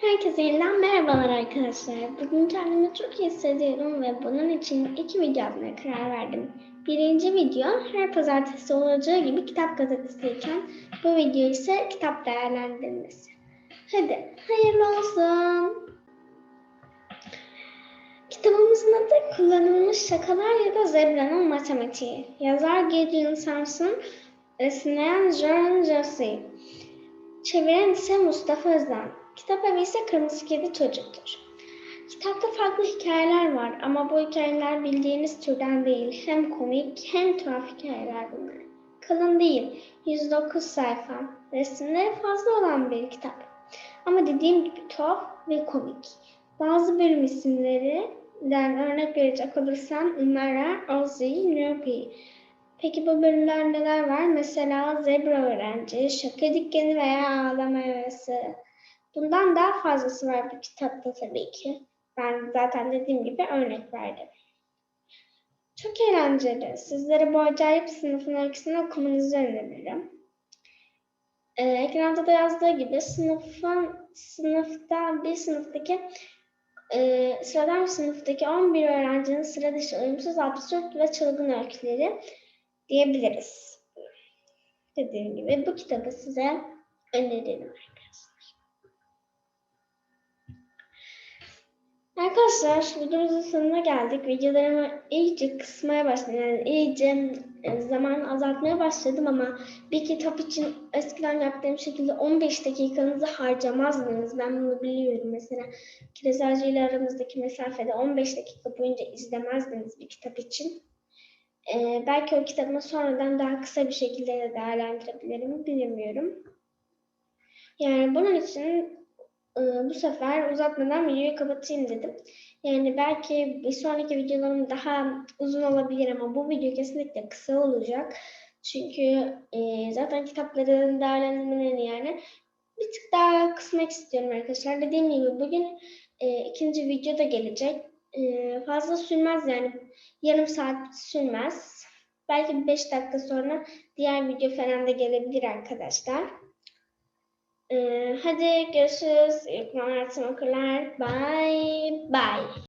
Herkese yeniden merhabalar arkadaşlar. Bugün kendimi çok iyi hissediyorum ve bunun için iki video yapmaya karar verdim. Birinci video her pazartesi olacağı gibi kitap gazetesiyken bu video ise kitap değerlendirmesi. Hadi hayırlı olsun. Kitabımızın adı Kullanılmış Şakalar ya da Zebra'nın Matematiği. Yazar Gideon Samson, resimleyen John Josey. Çeviren ise Mustafa Özden. Kitap evi ise Kırmızı Kedi Çocuk'tur. Kitapta farklı hikayeler var ama bu hikayeler bildiğiniz türden değil. Hem komik hem tuhaf hikayeler bunlar. Kalın değil, 109 sayfa. Resimleri fazla olan bir kitap. Ama dediğim gibi tuhaf ve komik. Bazı bölüm isimlerinden örnek verecek olursam Umara, Ozzy, Nupi. Peki bu bölümler neler var? Mesela zebra öğrenci, şaka dükkanı veya ağlama hevesi. Bundan daha fazlası var bu kitapta tabii ki. Ben zaten dediğim gibi örnek verdim. Çok eğlenceli. Sizlere bu acayip sınıfın öyküsünü okumanızı öneririm. Ee, ekranda da yazdığı gibi sınıfın sınıfta bir sınıftaki e, sıradan bir sınıftaki 11 öğrencinin sıra dışı uyumsuz, absürt ve çılgın öyküleri diyebiliriz. Dediğim gibi bu kitabı size öneririm arkadaşlar. Arkadaşlar videomuzun sonuna geldik. Videolarımı iyice kısmaya başladım. Yani iyice e, zaman azaltmaya başladım ama bir kitap için eskiden yaptığım şekilde 15 dakikanızı harcamazdınız. Ben bunu biliyorum. Mesela Kiresalcı ile aramızdaki mesafede 15 dakika boyunca izlemezdiniz bir kitap için. Ee, belki o kitabımı sonradan daha kısa bir şekilde de değerlendirebilirim. Bilmiyorum. Yani bunun için bu sefer uzatmadan videoyu kapatayım dedim. Yani belki bir sonraki videolarım daha uzun olabilir ama bu video kesinlikle kısa olacak. Çünkü e, zaten kitapların değerlendirmelerini yani bir tık daha kısmak istiyorum arkadaşlar. Dediğim gibi bugün e, ikinci video da gelecek. E, fazla sürmez yani yarım saat sürmez. Belki 5 dakika sonra diğer video falan da gelebilir arkadaşlar. Ee, hadi görüşürüz. İyi okurlar. Bye bye.